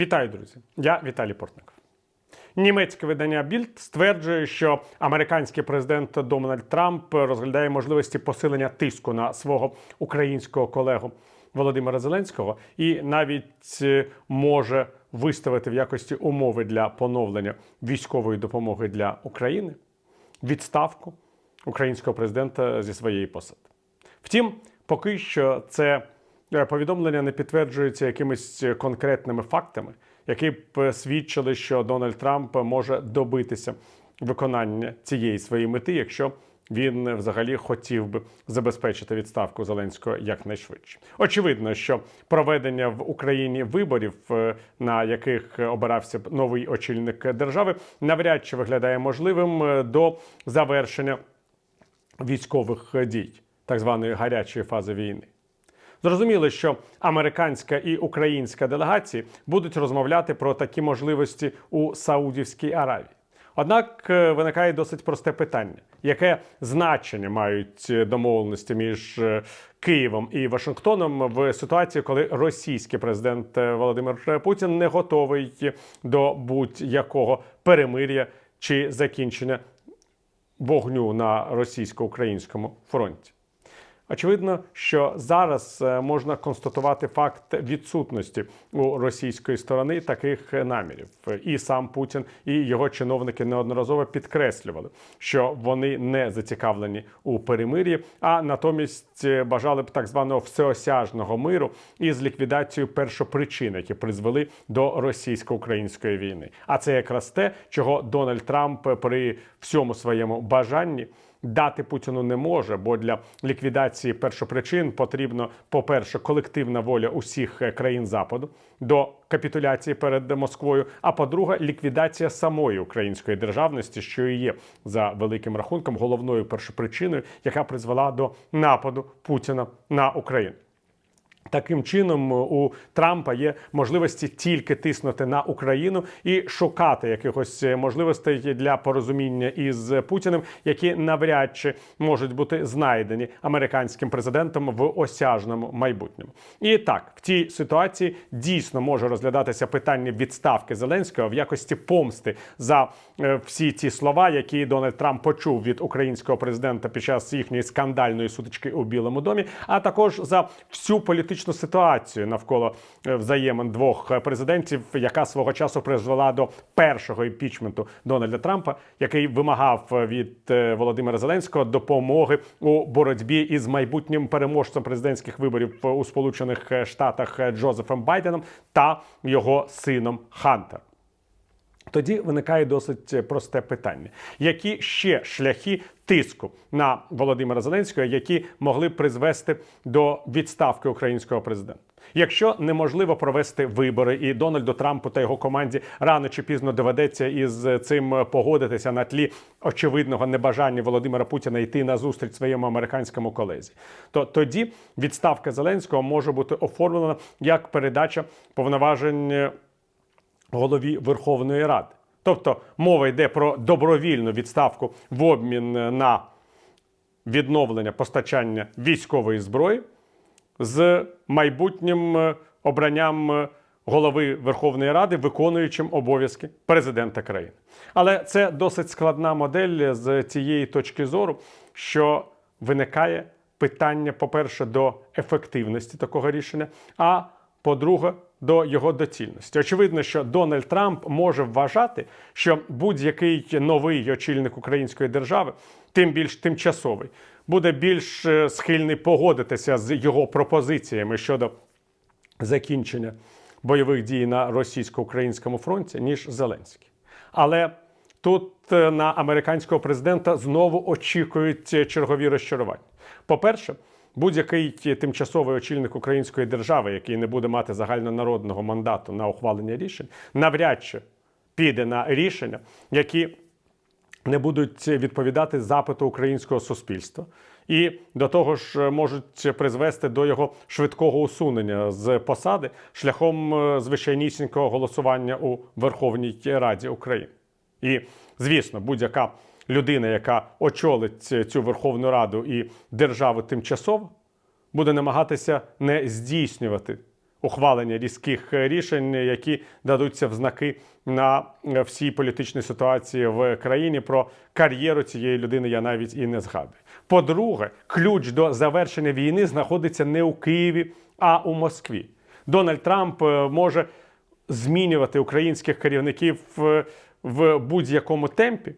Вітаю, друзі! Я Віталій Портников. Німецьке видання Більд стверджує, що американський президент Дональд Трамп розглядає можливості посилення тиску на свого українського колегу Володимира Зеленського і навіть е, може виставити в якості умови для поновлення військової допомоги для України відставку українського президента зі своєї посади. Втім, поки що це повідомлення не підтверджується якимись конкретними фактами, які б е, свідчили, що Дональд Трамп може добитися виконання цієї своєї мети, якщо він е, взагалі хотів би забезпечити відставку Зеленського якнайшвидше. Очевидно, що проведення в Україні виборів, е, на яких обирався б новий очільник держави, навряд чи виглядає можливим е, до завершення військових дій, так званої гарячої фази війни. Зрозуміло, що американська і українська делегації будуть розмовляти про такі можливості у Саудівській Аравії. Однак е, виникає досить просте питання: яке значення мають е, домовленості між е, Києвом і Вашингтоном в ситуації, коли російський президент Володимир Путін не готовий до будь-якого перемир'я чи закінчення вогню на російсько-українському фронті. Очевидно, що зараз е, можна констатувати факт відсутності у російської сторони таких намірів. І сам Путін і його чиновники неодноразово підкреслювали, що вони не зацікавлені у перемир'ї, а натомість е, бажали б так званого всеосяжного миру із ліквідацією першопричин, які призвели до російсько-української війни. А це якраз те, чого Дональд Трамп при всьому своєму бажанні дати Путіну не може, бо для ліквідації першопричин потрібно, по-перше, колективна воля усіх е, країн Западу до капітуляції перед Москвою. А по-друге, ліквідація самої української державності, що і є за великим рахунком головною першопричиною, яка призвела до нападу Путіна на Україну. Таким чином, у Трампа є можливості тільки тиснути на Україну і шукати якихось можливостей для порозуміння із Путіним, які навряд чи можуть бути знайдені американським президентом в осяжному майбутньому. І так, в цій ситуації дійсно може розглядатися питання відставки Зеленського в якості помсти за е, всі ті слова, які Дональд Трамп почув від українського президента під час їхньої скандальної сутички у Білому домі, а також за всю політичну ситуацію навколо е, взаємин двох президентів, яка свого часу призвела до першого імпічменту Дональда Трампа, який вимагав е, від е, Володимира Зеленського допомоги у боротьбі із майбутнім переможцем президентських виборів у Сполучених Штатах Джозефом Байденом та його сином Хантером. Тоді виникає досить просте питання: які ще шляхи тиску на Володимира Зеленського, які могли призвести до відставки українського президента? Якщо неможливо провести вибори, і Дональду Трампу та його команді рано чи пізно доведеться із цим погодитися на тлі очевидного небажання Володимира Путіна йти на зустріч своєму американському колезі, то тоді відставка Зеленського може бути оформлена як передача повноважень голові Верховної Ради. Тобто мова йде про добровільну відставку в обмін на відновлення постачання військової зброї з майбутнім е, обранням е, голови Верховної Ради, виконуючим обов'язки президента країни. Але це досить складна модель з цієї точки зору, що виникає питання, по-перше, до ефективності такого рішення. а по-друге, до його доцільності. Очевидно, що Дональд Трамп може вважати, що будь-який новий очільник української держави, тим більш тимчасовий, буде більш е, схильний погодитися з його пропозиціями щодо закінчення бойових дій на російсько-українському фронті, ніж Зеленський. Але тут е, на американського президента знову очікують е, чергові розчарування. По-перше, Будь-який тимчасовий очільник української держави, який не буде мати загальнонародного мандату на ухвалення рішень, навряд чи піде на рішення, які не будуть відповідати запиту українського суспільства, і до того ж можуть призвести до його швидкого усунення з посади шляхом е, звичайнісінького голосування у Верховній Раді України. І звісно, будь-яка людина, яка очолить цю Верховну Раду і державу тимчасово, буде намагатися не здійснювати ухвалення різких рішень, які дадуться в знаки на всій політичній ситуації в країні. Про кар'єру цієї людини я навіть і не згадую. По-друге, ключ до завершення війни знаходиться не у Києві, а у Москві. Дональд Трамп е, може змінювати українських керівників е, в будь-якому темпі,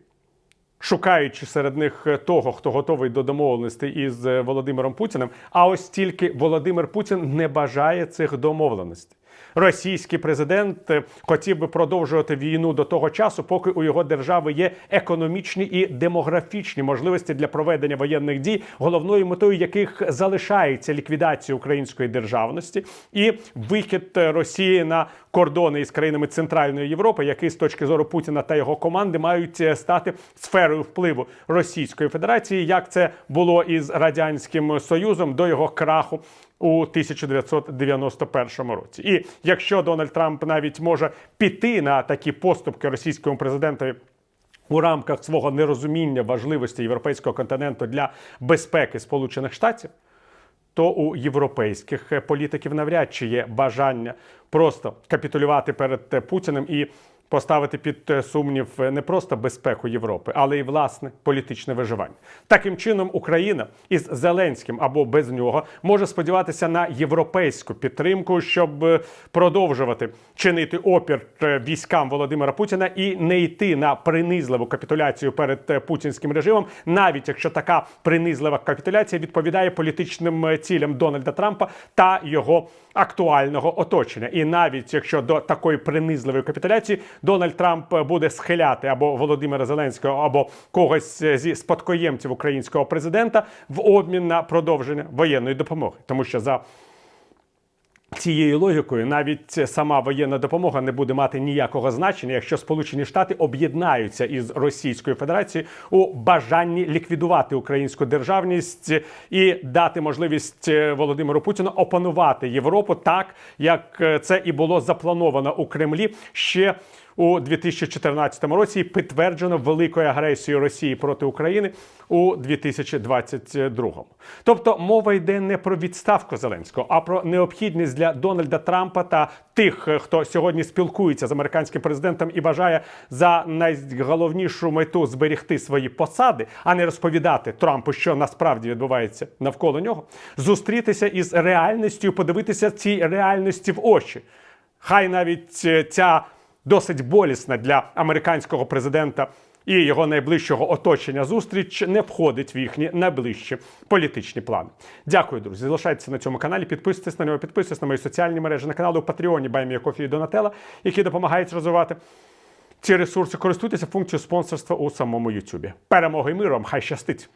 шукаючи серед них е, того, хто готовий до домовленостей із е, Володимиром Путіним. А ось тільки Володимир Путін не бажає цих домовленостей. Російський президент е, хотів би продовжувати війну до того часу, поки у його держави є економічні і демографічні можливості для проведення воєнних дій, головною метою яких залишається ліквідація української державності і вихід Росії на кордони із країнами Центральної Європи, які з точки зору Путіна та його команди мають е, стати сферою впливу Російської Федерації, як це було із радянським Союзом до його краху у 1991 році. І якщо Дональд Трамп навіть може піти на такі поступки російському президентові. У рамках свого нерозуміння важливості європейського континенту для безпеки Сполучених Штатів, то у європейських політиків навряд чи є бажання просто капітулювати перед Путіним і поставити під е, сумнів е, не просто безпеку Європи, але й власне політичне виживання. Таким чином, Україна із Зеленським або без нього може сподіватися на європейську підтримку, щоб е, продовжувати чинити опір військам Володимира Путіна і не йти на принизливу капітуляцію перед путінським режимом, навіть якщо така принизлива капітуляція відповідає політичним цілям Дональда Трампа та його актуального оточення. І навіть якщо до такої принизливої капітуляції Дональд Трамп буде схиляти або Володимира Зеленського, або когось зі спадкоємців українського президента в обмін на продовження воєнної допомоги, тому що за Цією логікою навіть сама воєнна допомога не буде мати ніякого значення, якщо Сполучені Штати об'єднаються із Російською Федерацією у бажанні ліквідувати українську державність і дати можливість е, Володимиру Путіну опанувати Європу так, як е, це і було заплановано у Кремлі ще. У 2014 році і підтверджено великою агресією Росії проти України у 2022. Тобто мова йде не про відставку Зеленського, а про необхідність для Дональда Трампа та тих, хто сьогодні спілкується з американським президентом і бажає за найголовнішу мету зберегти свої посади, а не розповідати Трампу, що насправді відбувається навколо нього, зустрітися із реальністю, подивитися цій реальності в очі. Хай навіть е, ця досить болісна для американського президента і його найближчого оточення зустріч не входить в їхні найближчі політичні плани. Дякую, друзі. Залишайтеся на цьому каналі. Підписуйтесь на нього, підписуйтесь на мої соціальні мережі на канали у Патреоні Баймія Кофі і Донателла, які допомагають розвивати ці ресурси. Користуйтеся функцією спонсорства у самому Ютубі. Перемоги миру! Хай щастить!